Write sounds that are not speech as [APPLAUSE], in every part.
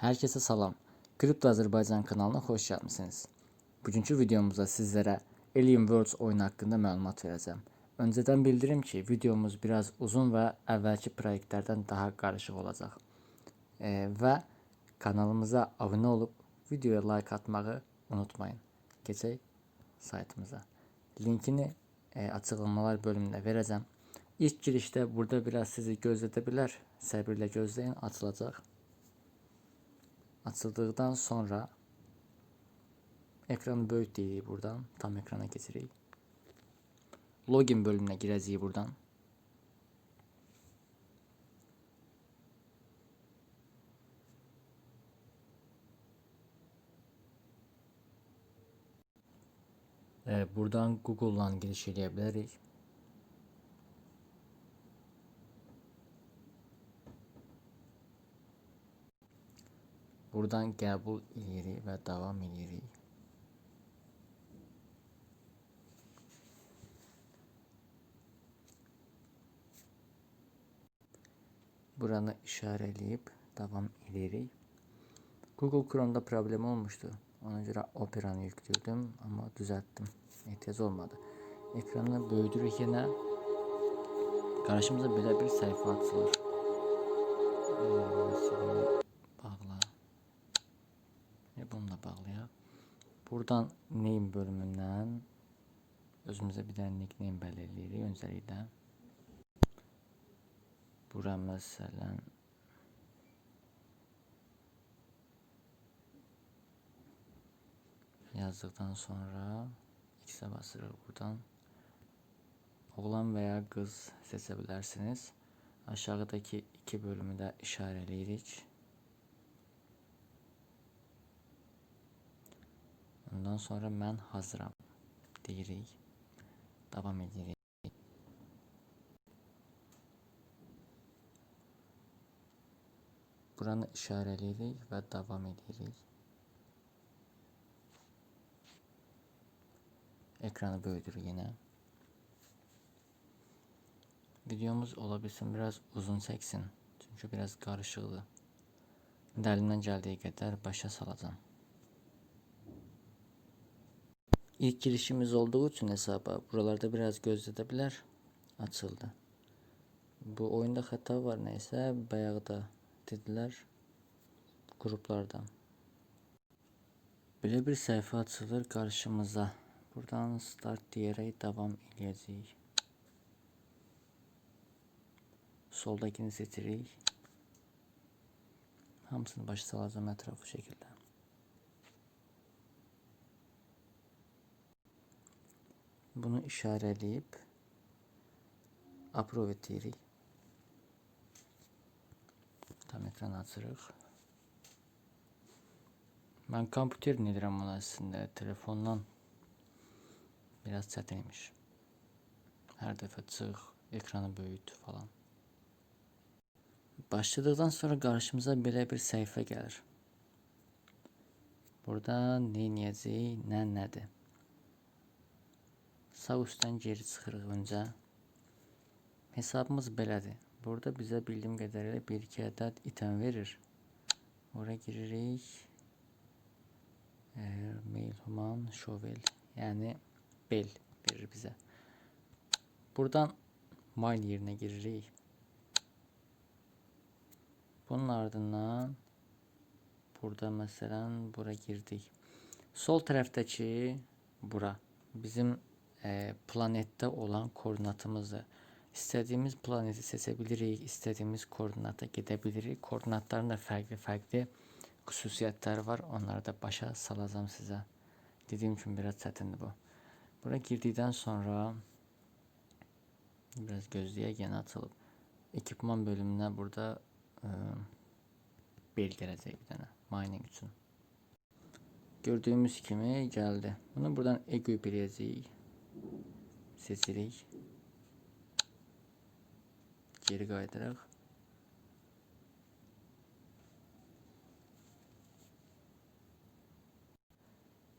Herkese salam. Kripto Azərbaycan kanalına xoş gəlmisiniz. Bugünkü videomuzda sizlərə Alien Worlds oyunu haqqında məlumat verəcəm. Öncədən bildirim ki, videomuz biraz uzun və əvvəlki proyektlərdən daha qarışıq olacaq. E, və kanalımıza abunə olub videoya like atmağı unutmayın. Keçək saytımıza. Linkini e, açıqlamalar bölümünə verəcəm. İlk girişdə burada biraz sizi gözlədə bilər. Səbirlə gözləyin, açılacaq. Açıldıktan sonra ekranı böyüt deyirik buradan. Tam ekrana keçirik. Login bölümünə girəcəyik buradan. Ee, buradan Google'dan giriş eləyə Buradan qəbul eləyirik və davam eləyirik. Buranı işarələyib davam eləyirik. Google Chrome'da problem olmuştu. Ona göre Opera'nı yüklüyordum ama düzelttim. İhtiyaç olmadı. Ekranı büyüdürük yine. Karşımıza belə bir sayfa açılır. Ee. Da bağlayaq. Buradan name bölümündən özümüzə bir dənə nickname belirləyirik öncəliklə. Bura məsələn yazdıktan sonra X'e basırıq buradan. Oğlan veya kız seçebilirsiniz. Aşağıdaki iki bölümü de işareleyirik. Ondan sonra mən hazıram deyirik. Davam edirik. Buranı işarələyirik və davam edirik. Ekranı büyüdür yine. Videomuz olabilsin biraz uzun çeksin. Çünkü biraz karışıqdır. Dəlindən gəldiyi qədər başa salacağım. İlk girişimiz olduğu için hesaba buralarda biraz gözlədə bilər. Açıldı. Bu oyunda hata var neyse bayaqda dediler gruplardan. Belə bir səhifə açılır karşımıza. Buradan start diyerek devam edeceğiz. Soldakini seçirik. Hamısını başa salacağım ətraflı şekilde. Bunu işarələyib approve edirik. Tam ekran açırıq. Mən kompüterin edirəm bunu əslində telefondan biraz çətinmiş. Hər dəfə çıx, ekranı böyüt falan. Başladıktan sonra karşımıza belə bir səhifə gəlir. Burada ne edəcəyik, nə nədir? Sağ üstten geri çıxırıq öncə. Hesabımız belədir. Burada bizə bildiyim qədərilə 1-2 ədəd item verir. Oraya giririk. E, mail human shovel yani bel verir bize. Buradan mine yerine giririk. Bunun ardından burada mesela bura girdik. Sol tərəfdəki bura bizim e, planette olan koordinatımızdır. İstediğimiz planeti seçebilirik, istediğimiz koordinata gidebilirik. Koordinatların da farklı farklı xüsusiyyətləri var. Onları da başa salacağım sizə. Dediyim kimi biraz çətindir bu. Bura girdikdən sonra biraz gözləyək yenə açılıb. Ekipman bölümünə burada e, bel gələcək bir dənə mining üçün. Gördüğümüz kimi gəldi. Bunu buradan equip eləyəcəyik. Seçirik. Geri qayıdırıq.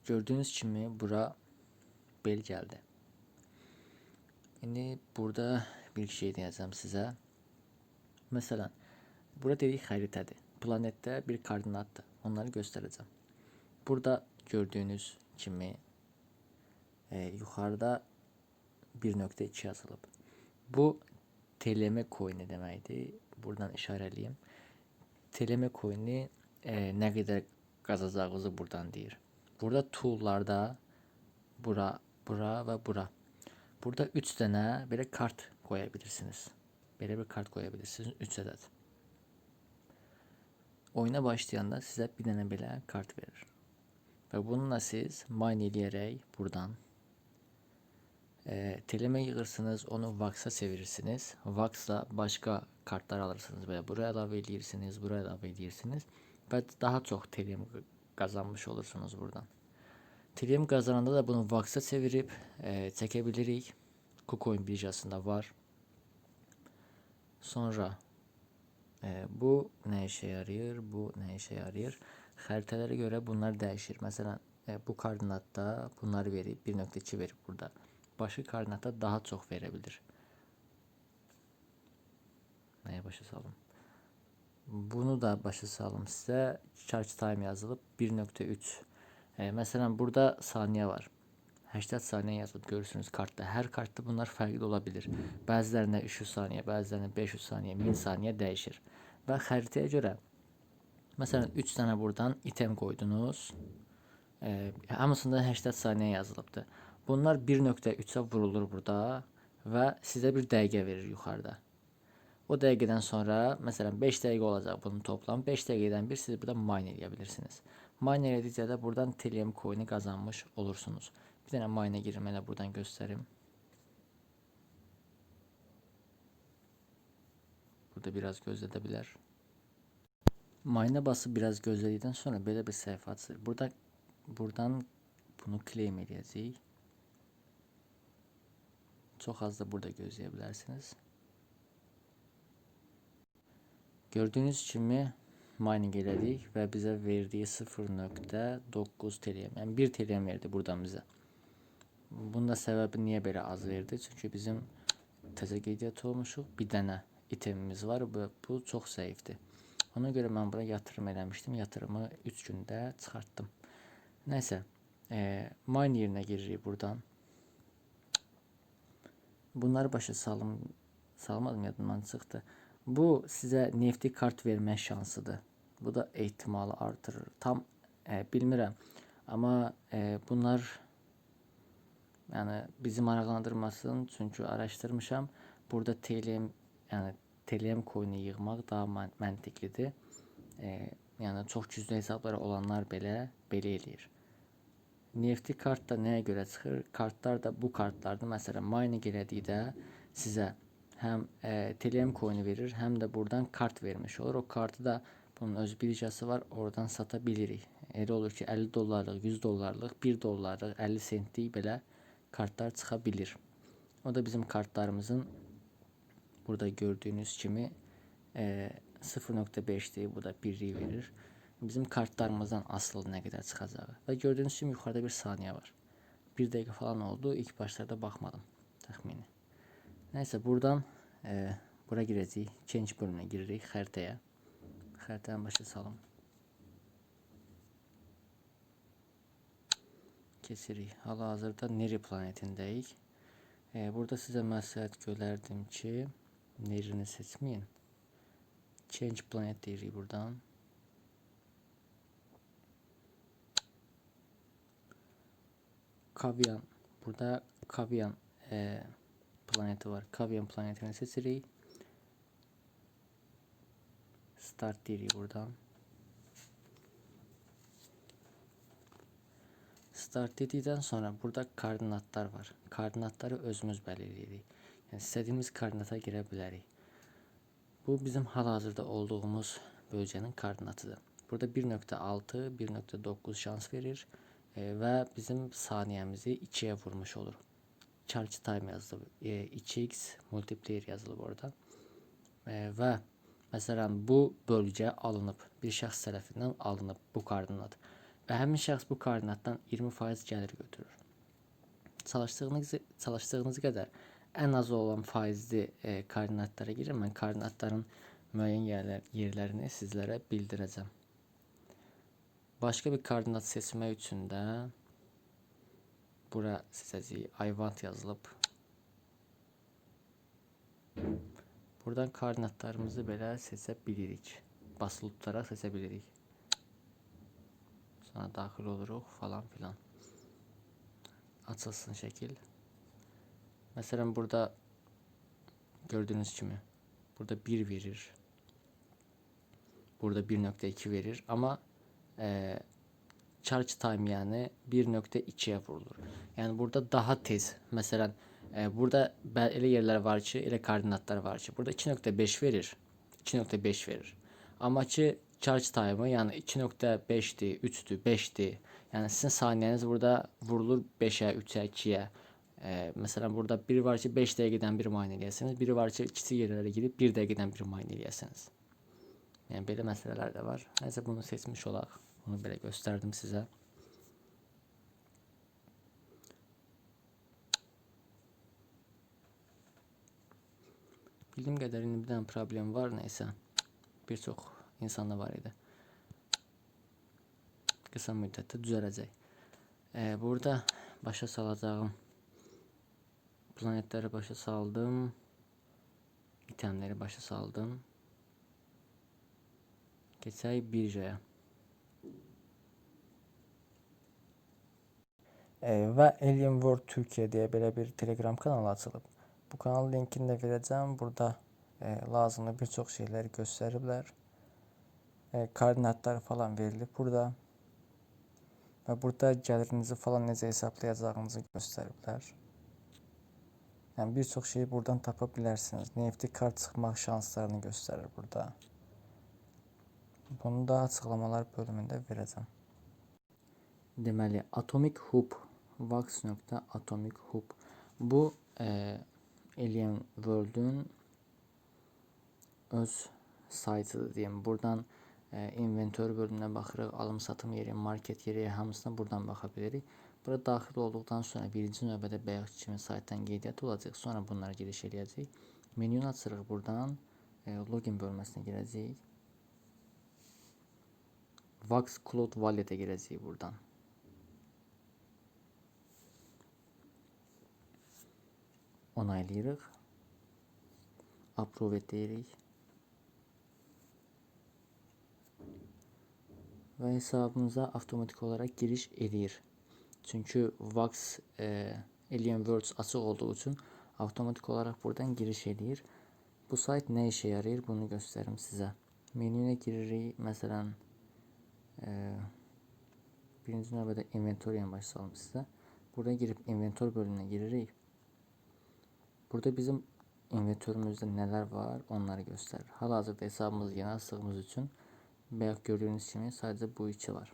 Gördüğünüz kimi bura bel geldi. Şimdi burada bir şey diyeceğim size. Mesela burada dedik xəritədir. planette bir koordinattır. Onları göstereceğim. Burada gördüğünüz kimi e, yukarıda 1.2 yazılıb. Bu teleme coin'i deməkdir. Buradan işarələyim. Teleme coin'i e, nə qədər qazacağınızı buradan deyir. Burada tool'larda bura, bura və bura. Burada 3 dənə belə kart qoya bilirsiniz. Belə bir kart qoya bilirsiniz 3 ədəd. Oyuna başlayanda sizə bir dənə belə kart verir. Və bununla siz mine eləyərək buradan e, teleme yığırsınız, onu Vax'a çevirirsiniz. Vax'la başka kartlar alırsınız. Böyle buraya ilave edirsiniz, buraya ilave edirsiniz. Ve daha çok telem kazanmış olursunuz buradan. Telem kazananda da bunu Vax'a çevirip e, çekebilirik. KuCoin birjasında var. Sonra e, bu ne işe yarıyor, bu ne işe yarıyor. Haritalara göre bunlar değişir. Mesela e, bu koordinatta bunları verip 1.2 verip burada. Başka koordinatta daha çok verebilir. Neye başa salım? Bunu da başa salım size. Charge time yazılıp 1.3. E, mesela burada saniye var. 80 saniye yazılıb görürsünüz kartda. Hər kartda bunlar fərqli ola bilir. Bəzilərinə 300 saniyə, bəzilərinə 500 saniyə, 1000 saniyə dəyişir. Və xəritəyə görə məsələn 3 dənə buradan item qoydunuz. E, hamısında 80 saniyə yazılıbdı. Bunlar 1.3'e vurulur burada və sizə bir dəqiqə verir yuxarıda. O dəqiqədən sonra məsələn 5 dəqiqə olacaq bunun toplam. 5 dəqiqədən bir siz burada mine edə bilirsiniz. Mine edəcəkdə də buradan Telium coin'i qazanmış olursunuz. Bir dənə mine girim buradan göstərim. Burada biraz gözlədə bilər. Mine basıb biraz gözlədikdən sonra belə bir səhifə açılır. Burada buradan bunu claim edəcəyik. Çok az da burada gözleyebilirsiniz. Gördüğünüz kimi mining elədik və bizə verdiyi 0.9 TLM, yəni 1 TLM verdi buradan bizə. Bunda səbəbi niyə belə az verdi? Çünki bizim təzə qeydiyyat olmuşuq, bir dənə itemimiz var və bu çox zəifdir. Ona görə mən buna yatırım eləmişdim. Yatırımı 3 gündə çıxartdım. Nəysə, e, mine yerinə giririk buradan. Bunları başa salım salmadım yadımdan çıxdı. Bu sizə nefti kart vermə şansıdır. Bu da ehtimalı artırır. Tam e, bilmirəm. Amma e, bunlar yəni bizi maraqlandırmasın çünki araşdırmışam. Burada TLM yəni TLM coin'i yığmaq daha mən məntiqlidir. E, yəni çox güclü hesabları olanlar belə belə eləyir. Nefti kart da nəyə görə çıxır? Kartlar da bu kartlarda məsələn mining elədikdə sizə həm e, Telegram coin'i verir, həm də buradan kart vermiş olur. O kartı da bunun öz birjası var, oradan sata bilirik. Elə olur ki 50 dollarlıq, 100 dollarlıq, 1 dollarlıq, 50 sentlik belə kartlar çıxa bilir. O da bizim kartlarımızın burada gördüğünüz kimi e, 0.5'dir, bu da 1'i verir bizim kartlarımızdan asılı ne kadar çıkacağı. Ve gördüğünüz gibi yukarıda bir saniye var. Bir dakika falan oldu. İlk başlarda bakmadım tahmini. Neyse buradan e, buraya gireceğiz. Change bölümüne giririk haritaya. Haritadan başlayalım. Kesirik. Hal-hazırda Neri planetindəyik. E, burada sizə məsləhət gölərdim ki, Nerini seçməyin. Change planet deyirik buradan. Kavian. Burada Kavian e, planeti var. Kavian planetini seçirik. Start deyirik buradan. Start dedikdən sonra burada koordinatlar var. Koordinatları özümüz belirləyirik. Yəni istədiyimiz koordinata girə bilərik. Bu bizim hal-hazırda olduğumuz bölgənin koordinatıdır. Burada 1.6, 1.9 şans verir e, və bizim saniyəmizi 2-yə vurmuş olur. Charge time yazılıb. E, 2x multiplayer yazılıb orada. E, və məsələn bu bölgə alınıb, bir şəxs tərəfindən alınıb bu koordinat. Və həmin şəxs bu koordinatdan 20% gəlir götürür. Çalışdığınız çalışdığınız qədər ən az olan faizli e, koordinatlara girin. Mən koordinatların müəyyən yerlər, yerlərini sizlərə bildirəcəm. Başqa bir koordinat seçmək üçün də bura seçəcəyik. I want yazılıb. Buradan koordinatlarımızı belə seçə bilirik. Basılı tutaraq seçə bilirik. Sonra daxil oluruq falan filan. Açılsın şəkil. Məsələn burada gördüğünüz kimi burada 1 verir. Burada 1.2 verir ama e, charge time yani 1.2'ye vurulur. Yani burada daha tez. Mesela e, burada bel- elə yerlər var ki, elə koordinatlar var ki, burada 2.5 verir. 2.5 verir. Amma ki charge time'ı yəni 2.5'dir, 3'dür, 5'dir. Yəni sizin saniyəniz burada vurulur 5'ə, 3'ə, 2'yə. Ee, mesela burada biri var ki 5 dəqiqədən bir müayinə eləyəsiniz. Biri var ki kiçik yerlərə girib 1 dəqiqədən bir müayinə eləyəsiniz. Yəni belə məsələlər də var. Nəsə bunu seçmiş olaq. Bunu belə göstərdim sizə. Bildiyim qədərilə bir dənə problem var nəysə. Bir çox insanda var idi. Qısa müddətdə düzələcək. Ee, burada başa salacağım planetləri başa saldım. İtemləri başa saldım. Geçək birjaya. E, və Alien World Türkiye diye belə bir Telegram kanalı açılıb. Bu kanal linkini də verəcəm. Burada e, lazımlı bir çox göstəriblər. E, koordinatlar falan verilib burada. Və burada gəlirinizi falan necə hesablayacağınızı göstəriblər. Yəni bir çox şeyi buradan tapa bilərsiniz. Nefti kart çıxmaq şanslarını göstərir burada. Bunu da açıqlamalar bölümündə verəcəm. Deməli, Atomic Hub, Vax.atomic Hub. Bu e, Alien World-ün öz saytıdır deyim. Buradan e, inventor bölümünə baxırıq, alım satım yeri, market yeri hamısına buradan baxa bilərik. Bura daxil olduqdan sonra birinci növbədə bayaq kimi saytdan qeydiyyat olacaq. Sonra bunlara giriş eləyəcək. Menünü açırıq buradan. E, login bölməsinə girəcəyik. Vax Cloud Wallet'e girəcəyik buradan. Onaylayırıq. Approve et deyirik. Və hesabımıza avtomatik olaraq giriş eləyir. Çünkü Vax e, Alien Worlds açıq olduğu için avtomatik olarak buradan giriş eləyir. Bu sayt ne işe yarayır bunu göstərim sizə. Menüyə giririk. Məsələn, e, birinci növbədə inventoriya başlayalım sizə. Burada girib inventor bölümünə giririk. Burada bizim inventörümüzdə nələr var onları göstərir. Hal-hazırda hesabımızı yeni açdığımız üçün bayaq gördüyünüz kimi sadəcə bu iki var.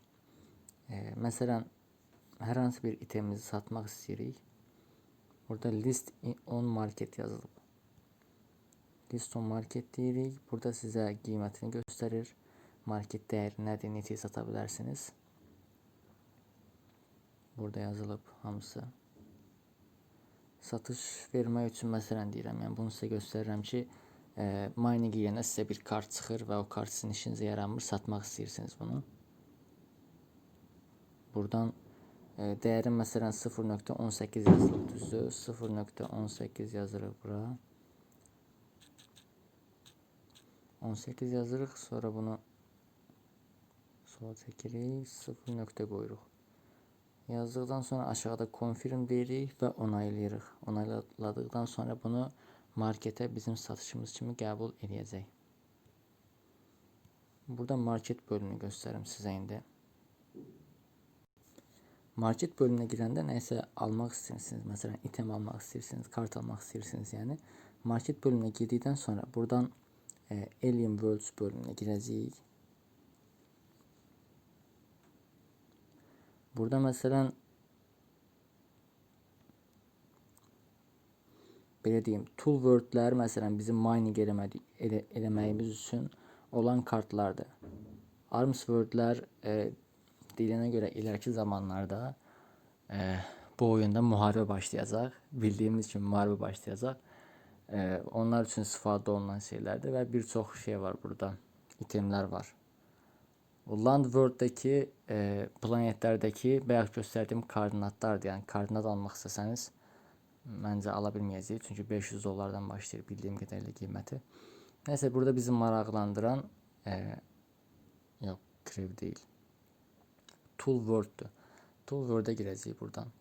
E, məsələn, hər hansı bir itemimizi satmaq istəyirik. Burada list on market yazılıb. List on market deyirik. Burada sizə qiymətini göstərir. Market dəyəri nədir, neçəyə sata bilərsiniz. Burada yazılıb hamısı. Satış vermək üçün məsələn deyirəm, yəni bunu sizə göstərirəm ki, e, mining yerinə sizə bir kart çıxır və o kart sizin işinizə yaramır, satmaq istəyirsiniz bunu. Buradan e, değeri mesela 0.18 yazılıb düzdür. 0.18 yazırıq bura. 18 yazırıq, sonra bunu sola çəkirik, 0 nöqtə qoyuruq. Yazdıqdan sonra aşağıda confirm deyirik və onaylayırıq. Onayladıqdan sonra bunu markete bizim satışımız kimi qəbul edəcək. Burada market bölümünü göstərim sizə indi. Market bölümüne girəndə nəsə almaq istəyirsiniz, məsələn, item almaq istəyirsiniz, kart almaq istəyirsiniz, yəni market bölümünə girdikdən sonra buradan e, Alien Worlds bölümünə girəcəyik. Burada məsələn belə deyim, tool wordlər məsələn bizim mining eləməyimiz üçün olan kartlardır. Arms wordlər e, deyilənə görə ileriki zamanlarda e, bu oyunda müharibə başlayacaq. Bildiyimiz kimi müharibə başlayacaq. e, onlar üçün istifadə olunan şeylərdir və bir çox şey var burada. İtemlər var. Land World-dakı e, planetlərdəki bayaq göstərdiyim koordinatlardır. Yəni koordinat almaq istəsəniz məncə ala bilməyəcəyik. Çünki 500 dollardan başlayır bildiyim qədərilə qiyməti. Nəysə burada bizi maraqlandıran e, yox, Crev deyil. Tool World-dur. Tool World-ə girəcəyik buradan.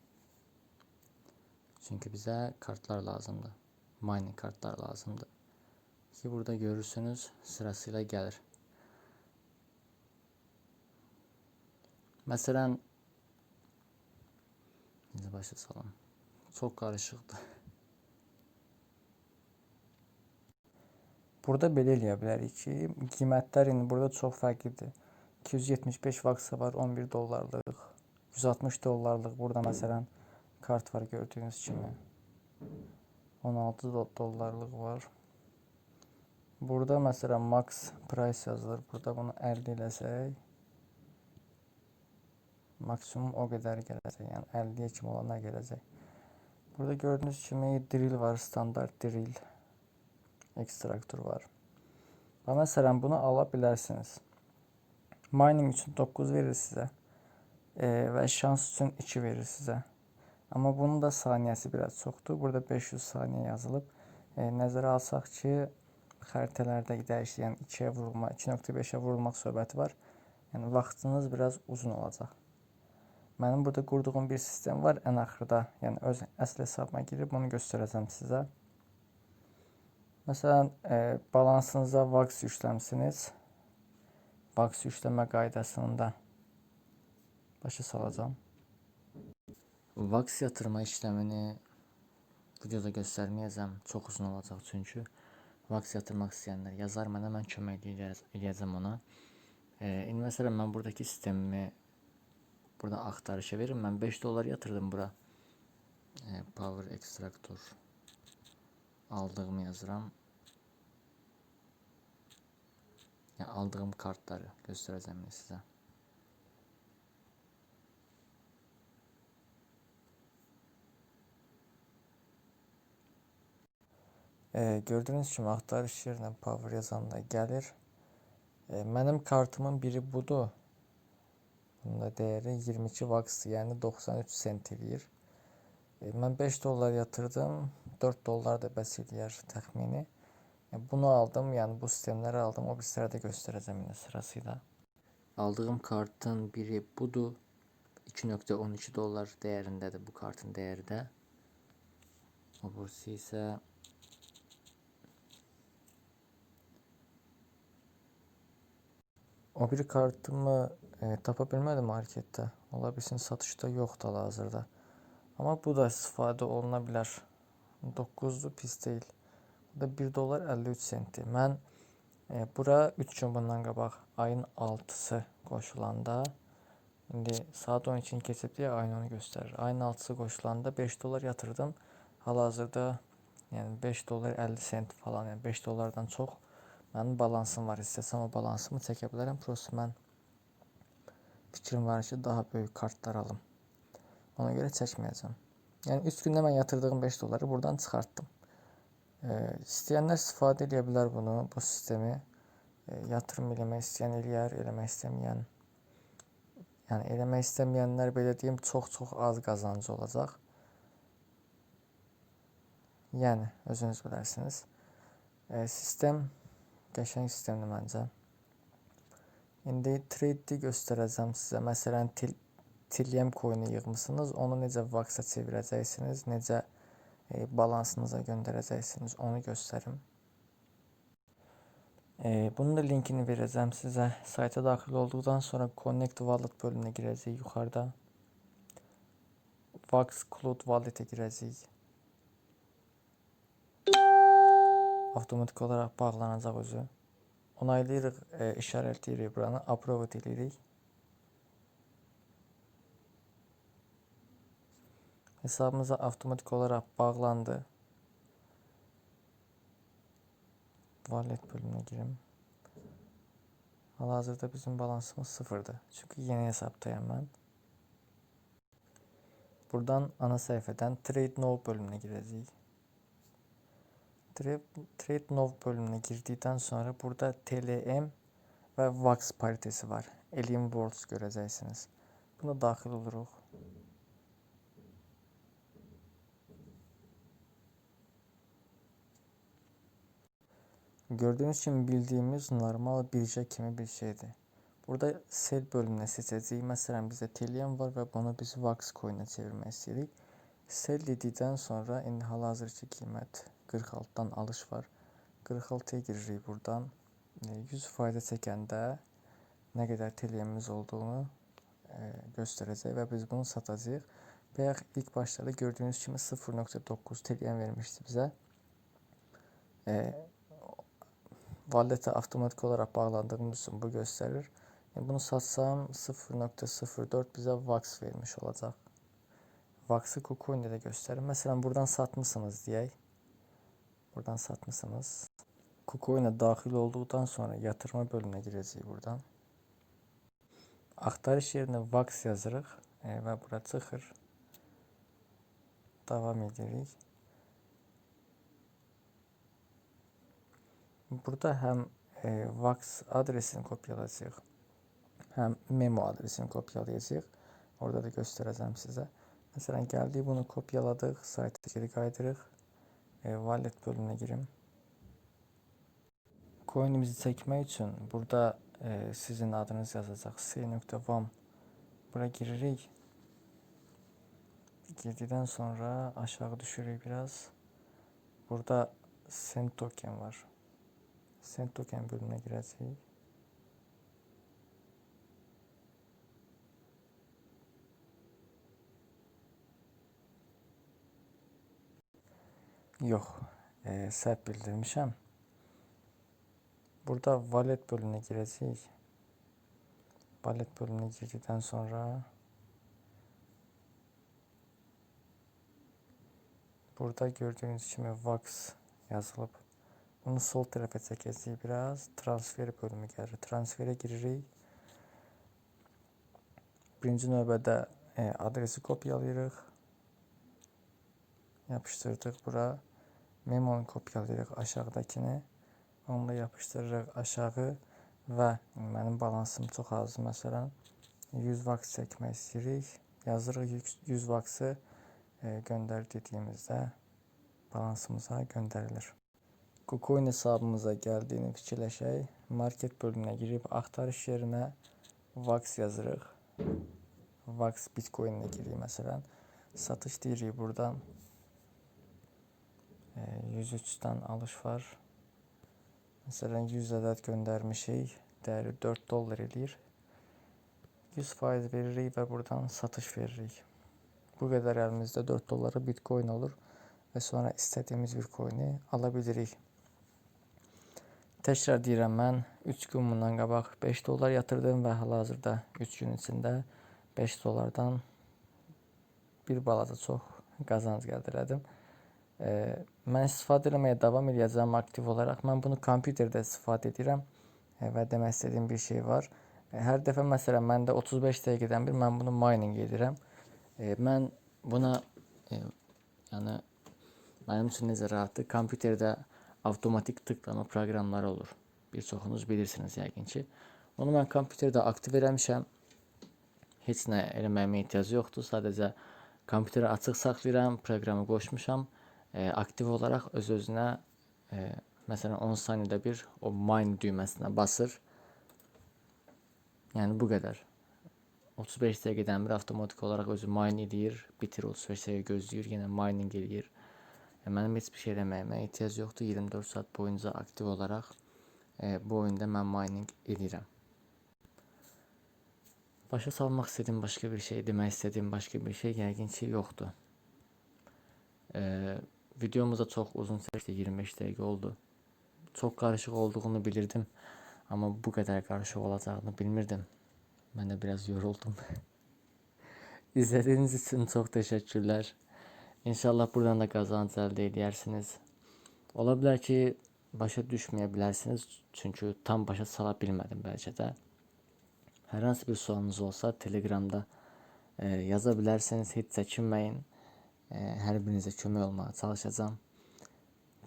Çünki bizə kartlar lazımdır. Mining kartlar lazımdır. Ki burada görürsünüz sırasıyla gəlir. Məsələn necə başa salım? Çox qarışıqdır. Burada belə eləyə bilərik ki, qiymətlər indi burada çox fərqlidir. 275 vaksa var 11 dollarlıq. 160 dollarlıq burada məsələn kart var gördüyünüz kimi. 16 do- dollarlıq var. Burada məsələn max price yazılır. Burada bunu 50 eləsək maksimum o qədər gələcək. Yəni 50-yə kimi olana gələcək. Burada gördüyünüz kimi drill var, standart drill. Ekstraktor var. Və məsələn bunu ala bilərsiniz. Mining üçün 9 verir sizə. E, və şans üçün 2 verir sizə. Amma bunun da saniyəsi biraz çoxdur. Burada 500 saniyə yazılıb. E, nəzərə alsaq ki, xəritələrdə dəyişir, yəni 2-yə vurulma, 2.5-ə vurulmaq söhbəti var. Yəni vaxtınız biraz uzun olacaq. Mənim burada qurduğum bir sistem var ən axırda. Yəni öz əsl hesabıma girib onu göstərəcəm sizə. Məsələn, e, balansınıza VAX yükləmisiniz. VAX yükləmə qaydasını da başa salacağam. Vax yatırma işləmini videoda göstərməyəcəm. Çox uzun olacaq çünki. Vax yatırmaq istəyənlər yazar mənə, mən kömək eləyəcəm ona. E, indi məsələn mən buradakı sistemimi burada axtarışa verin. Mən 5 dollar yatırdım bura. E, power extractor aldığımı yazıram. Yəni aldığım kartları göstərəcəm indi sizə. E, gördüyünüz kimi axtarış yerinə power yazanda gəlir. E, mənim kartımın biri budur. Bunun da dəyəri 22 VAX, yəni 93 sent eləyir. E, mən 5 dollar yatırdım. 4 dollar da bəs eləyər təxmini. E, bunu aldım, yəni bu sistemləri aldım. O birisləri də göstərəcəm indi sırasıyla. Aldığım kartın biri budur. 2.12 dollar değerindədir bu kartın değeri də. O birisi isə O biri kartımı e, tapa bilmədim marketdə. Ola bilsin satışda yoxdur hal-hazırda. Amma bu da istifadə oluna bilər. 9-dur, pis deyil. Bu da 1 dollar 53 sentdir. Mən e, bura 3 gün bundan qabaq ayın 6-sı qoşulanda saat 12-ni keçib deyə ayın onu göstərir. Ayın 6-sı qoşulanda 5 dollar yatırdım. Hal-hazırda yəni 5 dollar 50 sent falan, yəni 5 dollardan çox mənim balansım var. İstəsəm o balansımı çəkə bilərəm. Prosta mən fikrim var ki, daha böyük kartlar alım. Ona görə çəkməyəcəm. Yəni 3 gündə mən yatırdığım 5 dolları buradan çıxartdım. E, istəyənlər istifadə edə bunu, bu sistemi. E, yatırım eləmək istəyən eləyər, eləmək istəməyən. Yəni eləmək istəməyənlər belə deyim, çox-çox az qazancı olacaq. Yəni özünüz bilərsiniz. E, sistem qəşəng sistemdir məncə. İndi trade göstərəcəm sizə. Məsələn, til Trillium coin-i. Onu necə Vax-a çevirəcəksiniz, necə e, balansınıza göndərəcəksiniz, onu göstərim. E, bunun da linkini verəcəm sizə. Sayta daxil olduqdan sonra Connect Wallet bölümünə girəcəyik yuxarıda. Vax Cloud Wallet-ə girəcəyik. Avtomatik olaraq bağlanacaq özü. Onaylayırıq, e, işarətləyirik buranı, approve edirik. Hesabımıza avtomatik olaraq bağlandı. Wallet bölümünə girim. Hal-hazırda bizim balansımız sıfırdır. Çünki yeni hesabdayım mən. Buradan ana səhifədən Trade Now bölümünə girəcəyik. Trade, Now bölümüne girdikten sonra burada TLM ve VAX paritesi var. Alien Worlds göreceksiniz. Buna daxil oluruq. Gördüğünüz kimi bildiyimiz normal birja kimi bir şeydir. Burada sell bölümünə seçəcəyik. Məsələn, bizdə TLM var və bunu biz VAX coin-ə çevirmək istəyirik. Dedikdən sonra indi hal-hazırki qiymət 46-dan alış var. 46-ya giririk buradan. E, 100 faiza çəkəndə nə qədər TLM-imiz olduğunu e, göstərəcək və biz bunu satacağıq. Bayaq ilk başlarda gördüyünüz kimi 0.9 TLM vermişdi bizə. E, Walletə avtomatik olaraq bağlandığımız üçün bu göstərir. E, bunu satsam 0.04 bizə VAX vermiş olacaq. VAX-ı KuCoin-də də göstərir. Məsələn, buradan satmısınız deyək. Buradan satmısınız. KuCoin-ə daxil olduqdan sonra yatırma bölümünə girəcəyik buradan. Axtarış yerinə VAX yazırıq e, və bura çıxır. Davam edirik. Burada həm e, VAX adresini kopyalayacağıq, həm memo adresini kopyalayacağıq. Orada da göstərəcəm sizə. Məsələn, gəldik bunu kopyaladıq, sayta geri qaydırıq. E, wallet bölümünə girim. Coinimizi çəkmək üçün burada e, sizin adınız yazacaq. c.vam Bura giririk. Girdikdən sonra aşağı düşürük biraz. Burada send token var. Send token bölümüne girəcəyik. Yox, e, səhv bildirmişəm. Burada wallet bölümünə girəcəyik. Wallet bölümünə girdikdən sonra burada gördüyünüz kimi VAX yazılıb. Bunu sol tərəfə çəkəcəyik biraz. Transfer bölümü gəlir. Transferə giririk. Birinci növbədə e, adresi kopyalayırıq. Yapışdırdıq bura memonu kopyalayarak aşağıdakini onu da yapıştırarak aşağı və mənim balansım çox azdır. Məsələn 100 vaks çəkmək istəyirik. Yazırıq 100 vaksı e, göndər dediyimizdə balansımıza göndərilir. KuCoin hesabımıza gəldiyini fikirləşək. Market bölümünə girib axtarış yerinə vaks yazırıq. Vaks Bitcoin-ə giririk məsələn. Satış deyirik burdan. Ee, 103'ten alış var. Mesela 100 adet göndermişik. Şey değeri 4 dolar eləyir. 100 faiz veririk ve buradan satış veririk. Bu kadar elimizde 4 dolara bitcoin olur ve sonra istediğimiz bir coin'i alabilirik. Təkrar deyirəm mən 3 gün bundan qabaq 5 dollar yatırdım və hal-hazırda 3 gün içində 5 dollardan bir balaca çox qazanc gəldirədim mən istifadə etməyə davam edəcəm aktiv olaraq. Mən bunu kompüterdə istifadə edirəm e, və demək istədiyim bir şey var. E, hər dəfə məsələn məndə 35 dəqiqədən bir mən bunu mining edirəm. E, mən buna yəni mənim üçün necə rahatdır. Kompüterdə avtomatik tıklama proqramları olur. Bir çoxunuz bilirsiniz yəqin ki. Onu mən kompüterdə aktiv eləmişəm. Heç nə eləməyimə ehtiyac yoxdur. Sadəcə kompüteri açıq saxlayıram, proqramı qoşmuşam. E, aktiv olaraq öz-özünə e, məsələn 10 saniyədə bir o mine düyməsinə basır. Yəni bu qədər. 35 dəqiqədən bir avtomatik olaraq özü mine edir, bitir 35 dəqiqə gözləyir, yenə mining eləyir. E, mənim heç bir şey eləməyimə ehtiyac yoxdur. 24 saat boyunca aktiv olaraq e, bu oyunda mən mining edirəm. Başa salmaq istədiyim başqa bir şey, demək istədiyim başqa bir şey yəqin ki yoxdur. E, videomuz da çox uzun çəkdi, 25 dəqiqə oldu. Çox qarışıq olduğunu bilirdim, amma bu qədər qarışıq olacağını bilmirdim. Mən də biraz yoruldum. [LAUGHS] İzlədiyiniz üçün çox təşəkkürlər. İnşallah buradan da qazanc əldə edərsiniz. Ola bilər ki, başa düşməyə bilərsiniz, çünki tam başa sala bilmədim bəlkə də. Hər hansı bir sualınız olsa Telegramda e, yaza bilərsiniz, heç çəkinməyin. E, hər birinizə kömək olmağa çalışacağam.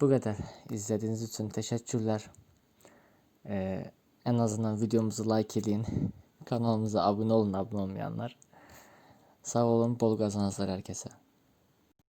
Bu kadar. İzlediğiniz için teşekkürler. Ee, en azından videomuzu like edin. [LAUGHS] Kanalımıza abone olun abone olmayanlar. Sağ olun, bol kazançlar herkese.